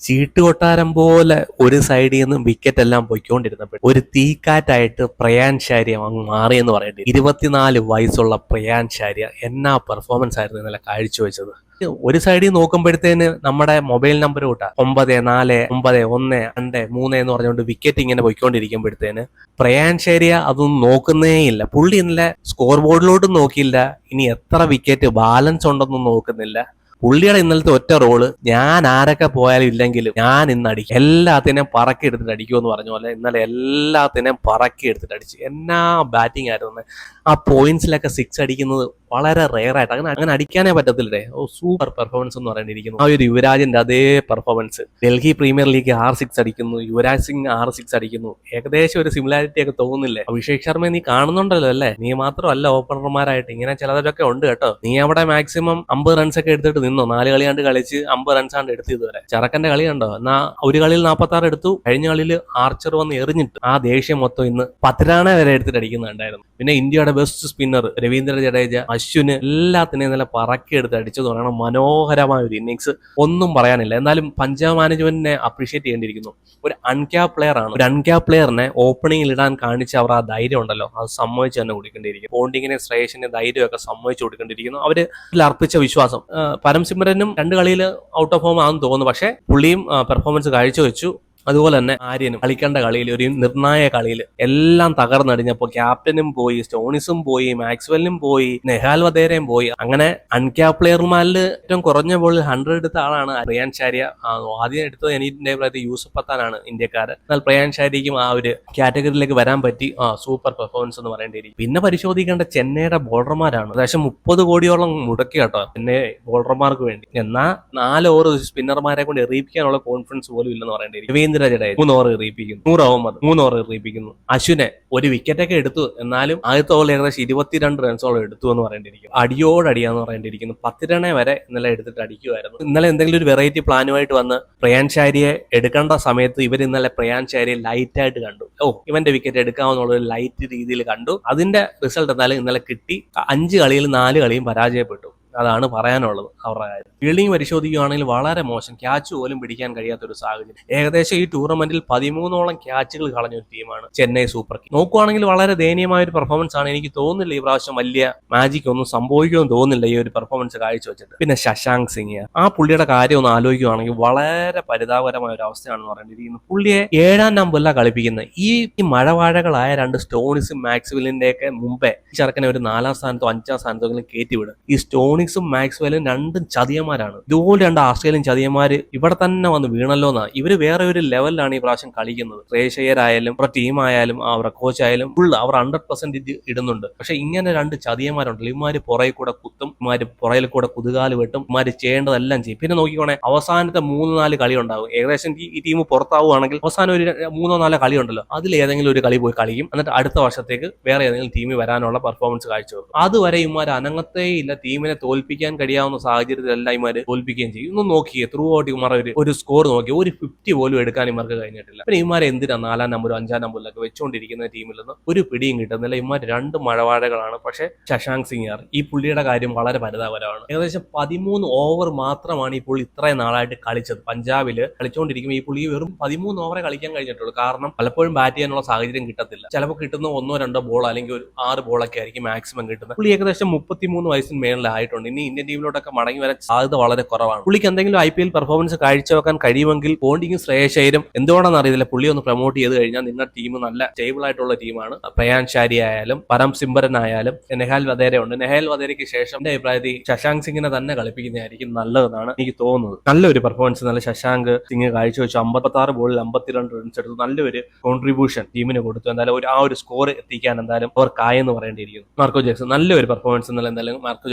ചീട്ടുകൊട്ടാരം പോലെ ഒരു സൈഡിൽ നിന്ന് വിക്കറ്റ് എല്ലാം പൊയ്ക്കൊണ്ടിരുന്നപ്പോൾ ഒരു തീക്കാറ്റായിട്ട് പ്രയാൻ ശാര്യ അങ്ങ് മാറിയെന്ന് പറയേണ്ടി ഇരുപത്തിനാല് വയസ്സുള്ള പ്രയാൻ ശാര്യ എന്നാ പെർഫോമൻസ് ആയിരുന്നു ഇന്നലെ കാഴ്ചവെച്ചത്. ഒരു സൈഡിൽ നോക്കുമ്പോഴത്തേന് നമ്മുടെ മൊബൈൽ നമ്പർ കൂട്ടാ. ഒമ്പത് നാല് ഒമ്പത് ഒന്ന് രണ്ട് മൂന്ന് എന്ന് പറഞ്ഞുകൊണ്ട് വിക്കറ്റ് ഇങ്ങനെ പോയിക്കൊണ്ടിരിക്കുമ്പോഴത്തേന് പ്രയാൻ ശരിയ അതൊന്നും നോക്കുന്നേ ഇല്ല. പുള്ളി ഇന്നലെ സ്കോർ ബോർഡിലോട്ടും നോക്കിയില്ല. ഇനി എത്ര വിക്കറ്റ് ബാലൻസ് ഉണ്ടെന്നും നോക്കുന്നില്ല. പുള്ളിയുടെ ഇന്നലത്തെ ഒറ്റ റോൾ ഞാൻ ആരൊക്കെ പോയാലും ഇല്ലെങ്കിലും ഞാൻ ഇന്ന് അടിക്കും. എല്ലാത്തിനെയും പറക്കി എടുത്തിട്ട് അടിക്കുമെന്ന് പറഞ്ഞ പോലെ ഇന്നലെ എല്ലാത്തിനെയും പറക്കി എടുത്തിട്ട് അടിച്ചു. എന്നാ ബാറ്റിംഗ് ആയിരുന്നു. ആ പോയിന്റ്സിലൊക്കെ സിക്സ് അടിക്കുന്നത് വളരെ റെയർ ആയിട്ട്. അങ്ങനെ അങ്ങനെ അടിക്കാനേ പറ്റത്തില്ലേ ഓ സൂപ്പർ പെർഫോമൻസ് എന്ന് പറയേണ്ടിയിരിക്കുന്നു ആ ഒരു യുവരാജിന്റെ അതേ പെർഫോമൻസ് ഡൽഹി പ്രീമിയർ ലീഗ് ആർ സിക്സ് അടിക്കുന്നു. യുവരാജ് സിംഗ് ആർ സിക്സ് അടിക്കുന്നു. ഏകദേശം ഒരു സിമിലാരിറ്റി ഒക്കെ തോന്നുന്നില്ലേ? അഭിഷേക് ശർമ്മ നീ കാണുന്നുണ്ടല്ലോ അല്ലേ? നീ മാത്രമല്ല ഓപ്പണർമാരായിട്ട് ഇങ്ങനെ ചിലതൊക്കെ ഉണ്ട് കേട്ടോ. നീ അവിടെ മാക്സിമം അമ്പത് റൺസ് ഒക്കെ എടുത്തിട്ട് നിന്നോ? നാല് കളി കണ്ട് കളിച്ച് അമ്പത് ആണ് എടുത്ത് ഇതുവരെ ചെറുക്കന്റെ കളി കണ്ടോ? എന്നാ ഒരു കളിയിൽ നാൽപ്പത്തി ആറ് എടുത്തു. കഴിഞ്ഞ കളിയിൽ ആർച്ചർ വന്ന് എറിഞ്ഞിട്ട്. ആ ദേഷ്യം മൊത്തം ഇന്ന് പത്തിരാണ വരെ എടുത്തിട്ട് അടിക്കുന്നുണ്ടായിരുന്നു. പിന്നെ ഇന്ത്യയുടെ ബെസ്റ്റ് സ്പിന്നർ രവീന്ദ്ര ജഡേജ അശ്വിന് എല്ലാത്തിനെയും നല്ല പറക്കിയെടുത്ത് അടിച്ചത് പറയണം മനോഹരമായ ഒരു ഇന്നിങ്സ് ഒന്നും പറയാനില്ല. എന്നാലും പഞ്ചാബ് മാനേജ്മെന്റിനെ അപ്രീഷിയേറ്റ് ചെയ്യേണ്ടിയിരിക്കുന്നു. ഒരു അൺക്യാപ് പ്ലെയർ ആണ്. ഒരു അൺക്യാപ് പ്ലെയറിനെ ഓപ്പണിംഗിൽ ഇടാൻ കാണിച്ച അവർ ആ ധൈര്യം ഉണ്ടല്ലോ. അത് സമ്മതിച്ച് തന്നെ കൊടുക്കേണ്ടിയിരിക്കും പോണ്ടിങ്ങിനെ ശ്രേയസിന്റെ ധൈര്യമൊക്കെ സമ്മതിച്ച് കൊടുക്കേണ്ടിയിരിക്കുന്നു. അവർ അർപ്പിച്ച വിശ്വാസം. ആ, പരംസിമരനും രണ്ട് കളിയിൽ ഔട്ട് ഓഫ് ഫോം ആണെന്ന് തോന്നുന്നു. പക്ഷേ പുള്ളിയും പെർഫോമൻസ് കാഴ്ചവെച്ചു. അതുപോലെ തന്നെ ആര്യനും കളിക്കേണ്ട കളിയിൽ ഒരു നിർണായക കളിയിൽ എല്ലാം തകർന്നടിഞ്ഞപ്പോൾ ക്യാപ്റ്റനും പോയി സ്റ്റോണിസും പോയി മാക്സ്വെല്ലും പോയി നെഹാൽ വധേരയും പോയി. അങ്ങനെ അൺക്യാപ് പ്ലെയർമാരിൽ ഏറ്റവും കുറഞ്ഞ ബോളിൽ ഹൺഡ്രഡ് എടുത്ത ആളാണ് ആ, ആദ്യം എടുത്തത് എനിന്റെ അഭിപ്രായത്തിൽ യൂസഫ് പത്താനാണ് ഇന്ത്യക്കാരൻ. എന്നാൽ പ്രയാൻ ഷാരിക്കും ആ ഒരു കാറ്റഗറിയിലേക്ക് വരാൻ പറ്റി. ആ സൂപ്പർ പെർഫോമൻസ് എന്ന് പറയേണ്ടിയിരിക്കും പിന്നെ പരിശോധിക്കേണ്ട ചെന്നൈയുടെ ബോളർമാരാണ്. ഏകദേശം മുപ്പത് കോടിയോളം മുടക്കി കേട്ടോ ചെന്നൈ ബോളർമാർക്ക് വേണ്ടി. എന്നാൽ നാല് ഓവർ സ്പിന്നർമാരെ കൊണ്ട് എറിയിപ്പിക്കാനുള്ള കോൺഫിഡൻസ് പോലും ഇല്ലെന്ന് പറയേണ്ടി രവീന്ദ്ര ജഡേജ മൂന്ന് ഓവർ എറിയിപ്പിക്കുന്നു. നൂറ് അഹമ്മദ് മൂന്ന് ഓവർ എറിയിപ്പിക്കുന്നു. അശ്വിനെ ഒരു വിക്കറ്റ് ഒക്കെ എടുത്തു. എന്നാലും ആദ്യത്തെ ഓവറിൽ ഏകദേശം ഇരുപത്തിരണ്ട് റൺസോളം എടുത്തു എന്ന് പറയേണ്ടിയിരിക്കും അടിയോടടിയാന്ന് പറയേണ്ടിയിരിക്കുന്നു. പത്ത് റണ്ണേ വരെ ഇന്നലെ എടുത്തിട്ട് അടിക്കുമായിരുന്നു ഇന്നലെ എന്തെങ്കിലും ഒരു വെറൈറ്റി പ്ലാനുമായിട്ട് വന്ന് പ്രയാൻ ഷാരിയെ എടുക്കേണ്ട സമയത്ത് ഇവർ ഇന്നലെ പ്രയാൻ ഷാരിയെ ലൈറ്റ് ആയിട്ട് കണ്ടു. ഓ ഇവന്റെ വിക്കറ്റ് എടുക്കാമെന്നുള്ള ഒരു ലൈറ്റ് രീതിയിൽ കണ്ടു. അതിന്റെ റിസൾട്ട് എന്നാലും ഇന്നലെ കിട്ടി. അഞ്ച് കളിയിൽ നാല് കളിയും പരാജയപ്പെട്ടു. അതാണ് പറയാനുള്ളത് അവരുടെ കാര്യം. ഫീൽഡിംഗ് പരിശോധിക്കുകയാണെങ്കിൽ വളരെ മോശം. ക്യാച്ച് പോലും പിടിക്കാൻ കഴിയാത്ത ഒരു സാഹചര്യം. ഏകദേശം ഈ ടൂർണമെന്റിൽ പതിമൂന്നോളം ക്യാച്ചുകൾ കളഞ്ഞ ഒരു ടീമാണ് ചെന്നൈ സൂപ്പർ കിങ് നോക്കുവാണെങ്കിൽ വളരെ ദയനീയമായ ഒരു പെർഫോമൻസ് ആണ്. എനിക്ക് തോന്നുന്നില്ല ഈ പ്രാവശ്യം വലിയ മാജിക് ഒന്നും സംഭവിക്കുമെന്ന് തോന്നുന്നില്ല ഈ ഒരു പെർഫോമൻസ് കാഴ്ചവെച്ചിട്ട്. പിന്നെ ശശാങ്ക് സിംഗ്. ആ പുള്ളിയുടെ കാര്യം ഒന്ന് ആലോചിക്കുകയാണെങ്കിൽ വളരെ പരിതാപകരമായ ഒരു അവസ്ഥയാണെന്ന് പറഞ്ഞിരിക്കുന്നത് പുള്ളിയെ ഏഴാം നമ്പറിലാണ് കളിപ്പിക്കുന്നത്. ഈ മഴവാഴകളായ രണ്ട് സ്റ്റോണിസും മാക്സ്വെല്ലിന്റെ ഒക്കെ മുമ്പേ ചെറുക്കനെ ഒരു നാലാം സ്ഥാനത്തോ അഞ്ചാം സ്ഥാനത്തോ എങ്കിലും കയറ്റിവിടും ഈ സ്റ്റോണിക്സും മാക്സ്വെലും രണ്ടും ചതിയന്മാരാണ്. ഇതുപോലെ രണ്ട് ആസ്ട്രേലിയൻ ചതിയന്മാര് ഇവിടെ തന്നെ വന്ന് വീണല്ലോ എന്നാ ഇവർ വേറെ ഒരു ലെവലിലാണ് ഈ പ്രാവശ്യം കളിക്കുന്നത്. ശ്രേഷയ്യരായാലും അവരുടെ ടീമായാലും അവരുടെ കോച്ച് ആയാലും ഫുൾ അവർ ഹൺഡ്രഡ് പെർസെന്റ് ഇടുന്നുണ്ട്. പക്ഷെ ഇങ്ങനെ രണ്ട് ചതിയന്മാരുണ്ടല്ലോ. ഇമാര് പുറകെ കൂടെ കുത്തും ഇമാര് പുറകിൽ കൂടെ കുതുകാൽ വെട്ടും ഇമാര് ചെയ്യേണ്ടതെല്ലാം ചെയ്യും. പിന്നെ നോക്കിക്കോണേ അവസാനത്തെ മൂന്ന് നാല് കളി ഉണ്ടാവും ഏകദേശം ഈ ടീം പുറത്താവുകയാണെങ്കിൽ അവസാനം ഒരു മൂന്നോ നാലോ കളി ഉണ്ടല്ലോ. അതിൽ ഏതെങ്കിലും ഒരു കളി പോയി കളിക്കും. എന്നിട്ട് അടുത്ത വർഷത്തേക്ക് വേറെ ഏതെങ്കിലും ടീമിൽ വരാനുള്ള പെർഫോമൻസ് കാഴ്ച വെക്കും അതുവരെ ഇമാര് അനങ്ങത്തേ ഇല്ല ടീമിനെ തോൽപ്പിക്കാൻ കഴിയാവുന്ന സാഹചര്യത്തിലല്ല ഇമാര് തോൽപ്പിക്കുകയും ചെയ്യും. ഇന്ന് നോക്കിയേ ത്രൂ ഔട്ട് ഇമാർ ഒരു ഒരു സ്കോർ നോക്കി. ഒരു ഫിഫ്റ്റി പോലും എടുക്കാൻ ഇമാർക്ക് കഴിഞ്ഞിട്ടില്ല. പിന്നെ ഇമാരെ എന്തിനാ നാലാം നമ്പറും അഞ്ചാം നമ്പറിലൊക്കെ വെച്ചുകൊണ്ടിരിക്കുന്ന ടീമിൽ നിന്ന് ഒരു പിടിയും കിട്ടുന്നില്ല. ഇമാർ രണ്ട് മഴവാഴകളാണ്. പക്ഷെ ശശാങ്ക് സിംഗാർ ഈ പുള്ളിയുടെ കാര്യം വളരെ പരിതാപകരമാണ്. ഏകദേശം പതിമൂന്ന് ഓവർ മാത്രമാണ് ഈ പുള്ളി ഇത്രയും നാളായിട്ട് കളിച്ചത്. പഞ്ചാബിൽ കളിച്ചുകൊണ്ടിരിക്കുമ്പോൾ ഈ പുള്ളി വെറും പതിമൂന്ന് ഓവറെ കളിക്കാൻ കഴിഞ്ഞിട്ടുള്ളൂ. കാരണം പലപ്പോഴും ബാറ്റ് ചെയ്യാനുള്ള സാഹചര്യം കിട്ടത്തില്ല. ചിലപ്പോൾ കിട്ടുന്ന ഒന്നോ രണ്ടോ ബോൾ അല്ലെങ്കിൽ ഒരു ആറ് ബോളൊക്കെ ആയിരിക്കും മാക്സിമം കിട്ടുന്നത്. പുള്ളി ഏകദേശം മുപ്പത്തിമൂന്ന് വയസ്സിന് മേളിലായിട്ടുണ്ട്. ഇനി ഇന്ത്യൻ ടീമിലോട്ടൊക്കെ മടങ്ങി വരാൻ സാധ്യത വളരെ കുറവാണ്. പുള്ളിക്ക് എന്തെങ്കിലും ഐ പി എൽ പെർഫോമൻസ് കാഴ്ചവെക്കാൻ കഴിയുമെങ്കിൽ പോണ്ടിങ്ങും ശ്രേയശൈരും എന്തുകൊണ്ടാണെന്ന് അറിയില്ല പുള്ളി ഒന്ന് പ്രൊമോട്ട് ചെയ്ത് കഴിഞ്ഞാൽ നിങ്ങളുടെ ടീം നല്ല സ്റ്റേബിൾ ആയിട്ടുള്ള ടീമാണ് പ്രയാൻ ഷാരി ആയാലും പരം സിംബരൻ ആയാലും നെഹാൽ വധേര ഉണ്ട്. നെഹാൽ വധേരയ്ക്ക് ശേഷം എന്റെ അഭിപ്രായത്തിൽ ശശാങ്ക് സിംഗിനെ തന്നെ കളിപ്പിക്കുന്നതായിരിക്കും നല്ലതെന്നാണ് എനിക്ക് തോന്നുന്നത്. നല്ലൊരു പെർഫോമൻസ് നല്ല ശശാങ്ക് സിംഗ് കാഴ്ചവെച്ചു. അമ്പത്തി ആറ് ബോളിൽ അമ്പത്തിരണ്ട് റൺസ് എടുത്തു. നല്ലൊരു കോൺട്രിബ്യൂഷൻ ടീമിന് കൊടുത്തു. എന്തായാലും ഒരു ആ ഒരു സ്കോർ എത്തിക്കാൻ എന്തായാലും അവർക്കായെന്ന് പറയേണ്ടിയിരിക്കുന്നു. മാർക്കോ ജേസൺ നല്ലൊരു പെർഫോമൻസ് എന്നാലും എന്തായാലും മാർക്കോ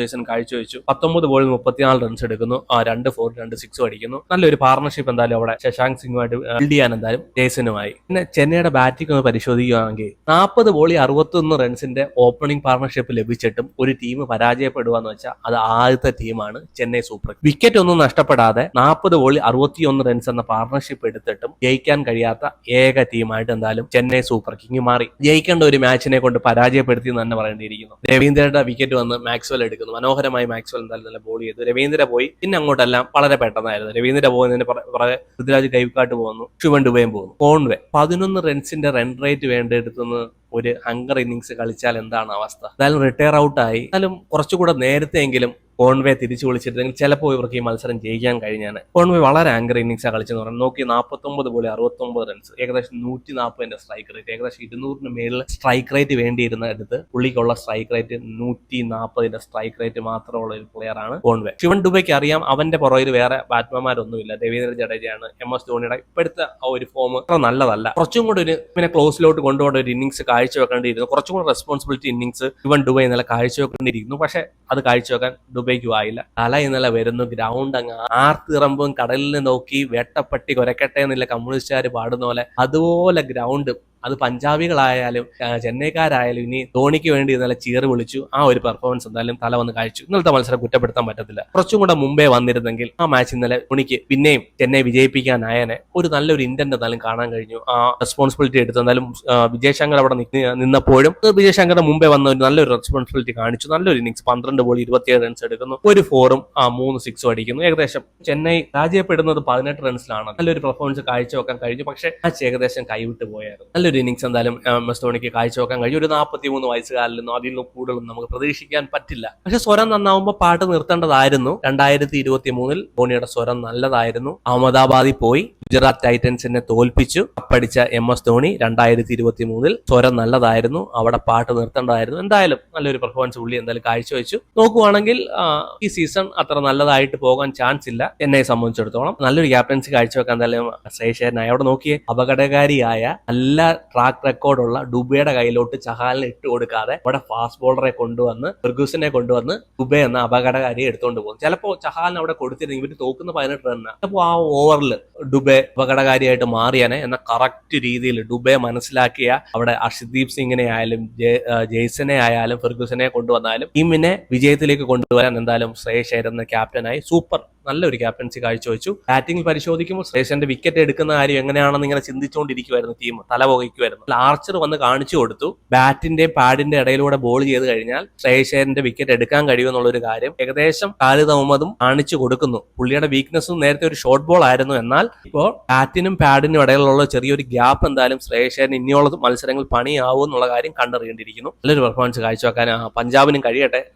ജേക്സൺ കാഴ്ചവെച്ചു പത്തൊമ്പത് ബോളിൽ മുപ്പത്തിനാല് റൺസ് എടുക്കുന്നു. ആ രണ്ട് ഫോർ രണ്ട് സിക്സും അടിക്കുന്നു. നല്ലൊരു പാർട്ണർഷിപ്പ് എന്തായാലും അവിടെ ശശാങ്ക് സിംഗുമായിട്ട് ബിൽഡ് ചെയ്യാൻ എന്തായാലും ജേസനുമായി. പിന്നെ ചെന്നൈയുടെ ബാറ്റിംഗ് ഒന്ന് പരിശോധിക്കുകയാണെങ്കിൽ നാൽപ്പത് ബോളി അറുപത്തൊന്ന് റൺസിന്റെ ഓപ്പണിംഗ് പാർട്ണർഷിപ്പ് ലഭിച്ചിട്ടും ഒരു ടീം പരാജയപ്പെടുക എന്ന് വെച്ചാൽ അത് ആദ്യത്തെ ടീമാണ് ചെന്നൈ സൂപ്പർ വിക്കറ്റ് ഒന്നും നഷ്ടപ്പെടാതെ നാൽപ്പത് ബോളി അറുപത്തിയൊന്ന് റൺസ് എന്ന പാർട്ണർഷിപ്പ് എടുത്തിട്ടും ജയിക്കാൻ കഴിയാത്ത ഏക ടീമായിട്ട് എന്തായാലും ചെന്നൈ സൂപ്പർ കിങ് മാറി. ജയിക്കേണ്ട ഒരു മാച്ചിനെ കൊണ്ട് പരാജയപ്പെടുത്തി എന്ന് തന്നെ പറയേണ്ടിയിരിക്കുന്നു. രവീന്ദ്രയുടെ വിക്കറ്റ് വന്ന് മാക്സ്വൽ എടുക്കുന്നു. മനോഹരമായ മനോഹരമായി മാക്സ്വൽ എന്തായാലും നല്ല ബോൾ ചെയ്തു. രവീന്ദ്ര പോയി. പിന്നെ അങ്ങോട്ടെല്ലാം വളരെ പെട്ടെന്നായിരുന്നു. രവീന്ദ്ര പോകുന്നതിന് പുറ- പുറകെ പൃഥ്വിരാജ് കൈക്കാട്ട് പോകുന്നു. ശിവൻ ഡുബയും പോകുന്നു. കോൺവേ പതിനൊന്ന് റൺസിന്റെ റൺ റേറ്റ് വേണ്ടെടുത്തുനിന്ന് ഒരു ഹങ്കർ ഇന്നിങ്സ് കളിച്ചാൽ എന്താണ് അവസ്ഥ? എന്തായാലും റിട്ടയർ ഔട്ടായി എന്നാലും കുറച്ചുകൂടെ നേരത്തെയെങ്കിലും കോൺവേ തിരിച്ചു വിളിച്ചിരുന്നെങ്കിൽ ചിലപ്പോൾ ഇവർക്ക് ഈ മത്സരം ജയിക്കാൻ കഴിഞ്ഞാണ്. കോൺവേ വളരെ ആങ്കർ ഇന്നിങ്സാണ് കളിച്ചെന്ന് പറഞ്ഞു നോക്കി നാൽപ്പത്തൊമ്പത് പോലെ അറുപത്തൊമ്പത് റൺസ് ഏകദേശം നൂറ്റി നാൽപ്പതിന്റെ സ്ട്രൈക്ക് റേറ്റ് ഏകദേശം ഇരുന്നൂറിന് മേളിൽ സ്ട്രൈക്ക് റേറ്റ് വേണ്ടിയിരുന്ന അടുത്ത് പുള്ളിക്കുള്ള സ്ട്രൈക്ക് റേറ്റ് നൂറ്റി നാൽപ്പതിന്റെ സ്ട്രൈക്ക് റേറ്റ് മാത്രമുള്ള ഒരു പ്ലെയർ ആണ് കോൺവേ. ശിവൻ ദുബൈക്ക് അറിയാം അവന്റെ പുറകിൽ വേറെ ബാറ്റ്മാൻമാരൊന്നുമില്ല രവീന്ദ്ര ജഡേജയാണ്. എം എസ് ധോണിയുടെ ഇപ്പോഴത്തെ ആ ഒരു ഫോം അത്ര നല്ലതല്ല. കുറച്ചും കൂടി ഒരു പിന്നെ ക്ലോസിലോട്ട് കൊണ്ടുപോകേണ്ട ഒരു ഇന്നിങ്സ് കാഴ്ചവെക്കേണ്ടിയിരുന്നു. കുറച്ചും കൂടി റെസ്പോൺസിബിലിറ്റി ഇന്നിങ്സ് ഇവൻ ദുബൈ ഇന്നലെ കാഴ്ചവെക്കേണ്ടിയിരിക്കുന്നു പക്ഷെ അത് കാഴ്ചവെക്കാൻ ആയില്ല തല ഇന്നലെ വരുന്നു ഗ്രൗണ്ട് അങ്ങ് ആർത്തിറമ്പും കടലിൽ നോക്കി വേട്ടപ്പട്ടി കൊരക്കട്ടെ എന്നില്ല കമ്മ്യൂണിസ്റ്റുകാർ പാടുന്ന പോലെ. അതുപോലെ ഗ്രൗണ്ട് അത് പഞ്ചാബികളായാലും ആ, ചെന്നൈക്കാരായാലും ഇനി ധോണിക്ക് വേണ്ടി ഇന്നലെ ചീറ് വിളിച്ചു. ആ ഒരു പെർഫോമൻസ് എന്തായാലും തല വന്ന് കാഴ്ച ഇന്നലത്തെ മത്സരം കുറ്റപ്പെടുത്താൻ പറ്റത്തില്ല. കുറച്ചും കൂടെ മുമ്പേ വന്നിരുന്നെങ്കിൽ ആ മാച്ച് ഇന്നലെ ധോണിക്ക് പിന്നെയും ചെന്നൈ വിജയിപ്പിക്കാനായനെ ഒരു നല്ലൊരു ഇന്റന്റ് എന്തായാലും കാണാൻ കഴിഞ്ഞു. ആ റെസ്പോൺസിബിലിറ്റി എടുത്ത് വിജയശങ്കർ അവിടെ നിന്നപ്പോഴും വിജയശങ്കറിന്റെ മുമ്പേ വന്ന ഒരു നല്ലൊരു റെസ്പോൺസിബിലിറ്റി കാണിച്ചു. നല്ലൊരു ഇന്നിങ്സ് പന്ത്രണ്ട് ബോൾ ഇരുപത്തിയേഴ് റൺസ് എടുക്കുന്നു. ഒരു ഫോറും ആ മൂന്ന് സിക്സും അടിക്കുന്നു. ഏകദേശം ചെന്നൈ രാജ്യപ്പെടുന്നത് പതിനെട്ട് റൺസിലാണ് നല്ലൊരു പെർഫോമൻസ് കാഴ്ചവെക്കാൻ കഴിഞ്ഞു. പക്ഷേ മാച്ച് ഏകദേശം കൈവിട്ട് പോയായിരുന്നു. നല്ലൊരു ഇന്നിങ്സ് എന്തായാലും എം എസ് ധോണിക്ക് കാഴ്ചവെക്കാൻ കഴിയും. ഒരു നാൽപ്പത്തി മൂന്ന് വയസ്സുകാരിൽ നിന്നും അതിൽ നിന്നും കൂടുതലൊന്നും നമുക്ക് പ്രതീക്ഷിക്കാൻ പറ്റില്ല. പക്ഷെ സ്വരം നന്നാവുമ്പോൾ പാട്ട് നിർത്തേണ്ടതായിരുന്നു. രണ്ടായിരത്തി ഇരുപത്തി മൂന്നിൽ ധോണിയുടെ സ്വരം നല്ലതായിരുന്നു. അഹമ്മദാബാദിൽ പോയി. ഗുജറാത്ത് ടൈറ്റൻസിനെ തോൽപ്പിച്ചു. കപ്പടിച്ച എം എസ് ധോണി രണ്ടായിരത്തി ഇരുപത്തി മൂന്നിൽ സ്വരം നല്ലതായിരുന്നു. അവിടെ പാട്ട് നിർത്തേണ്ടതായിരുന്നു. എന്തായാലും നല്ലൊരു പെർഫോമൻസ് പുള്ളി എന്തായാലും കാഴ്ചവെച്ചു. നോക്കുവാണെങ്കിൽ ഈ സീസൺ അത്ര നല്ലതായിട്ട് പോകാൻ ചാൻസ് ഇല്ല. എന്നെ സംബന്ധിച്ചിടത്തോളം നല്ലൊരു ക്യാപ്റ്റൻസി കാഴ്ചവെക്കാൻ എന്തായാലും ശ്രേഷ്ഠനായി അവിടെ നോക്കിയേ അപകടകാരിയായ നല്ല ട്രാക്ക് റെക്കോർഡുള്ള ഡുബയുടെ കയ്യിലോട്ട് ചഹാലിനെ ഇട്ട് കൊടുക്കാതെ അവിടെ ഫാസ്റ്റ് ബോളറെ കൊണ്ടുവന്ന് ഫെർഗൂസിനെ കൊണ്ടുവന്ന് ഡുബെ എന്ന അപകടകാരിയെ എടുത്തുകൊണ്ട് പോകും ചിലപ്പോൾ ചഹാലിന് അവിടെ കൊടുത്തിരുന്നെങ്കിൽ ഇവർ തോക്കുന്ന പതിനെട്ട് റണ്ണാണ് അപ്പോൾ ആ ഓവറിൽ ഡുബെ അപകടകാരിയായിട്ട് മാറിയാനെ എന്ന കറക്റ്റ് രീതിയിൽ ഡുബെ മനസ്സിലാക്കിയ അവിടെ അർഷദീപ് സിംഗിനെ ആയാലും ജെയ്സനെ ആയാലും ഫെർഗുസനെ കൊണ്ടുവന്നാലും ടീമിനെ വിജയത്തിലേക്ക് കൊണ്ടുവരാൻ എന്തായാലും ശ്രേയസ് ക്യാപ്റ്റനായി സൂപ്പർ നല്ലൊരു ക്യാപ്റ്റൻസി കാഴ്ചവെച്ചു. ബാറ്റിംഗ് പരിശോധിക്കുമ്പോൾ ശ്രേഷന്റെ വിക്കറ്റ് എടുക്കുന്ന കാര്യം എങ്ങനെയാണെന്ന് ഇങ്ങനെ ചിന്തിച്ചുകൊണ്ടിരിക്കുവായിരുന്നു ടീം തല പുകയ്ക്കുമായിരുന്നു ആർച്ചർ വന്ന് കാണിച്ചു കൊടുത്തു. ബാറ്റിന്റെ പാഡിന്റെ ഇടയിലൂടെ ബോൾ ചെയ്ത് കഴിഞ്ഞാൽ ശ്രേഷന്റെ വിക്കറ്റ് എടുക്കാൻ കഴിയുമെന്നുള്ള ഒരു കാര്യം ഏകദേശം ഖാലിദ് അഹമ്മദും കാണിച്ചു കൊടുക്കുന്നു. പുള്ളിയുടെ വീക്ക്നെസ്സും നേരത്തെ ഒരു ഷോർട്ട് ബോൾ ആയിരുന്നു. എന്നാൽ ഇപ്പോൾ ബാറ്റിനും പാഡിനും ഇടയിലുള്ള ചെറിയൊരു ഗ്യാപ്പ് എന്തായാലും ശ്രേയസേരൻ ഇനിയുള്ള മത്സരങ്ങൾ പണിയാവും എന്നുള്ള കാര്യം കണ്ടറിയേണ്ടിയിരിക്കുന്നു. നല്ലൊരു പെർഫോമൻസ് കാഴ്ചവെക്കാൻ പഞ്ചാബിനും കഴിയട്ടെ.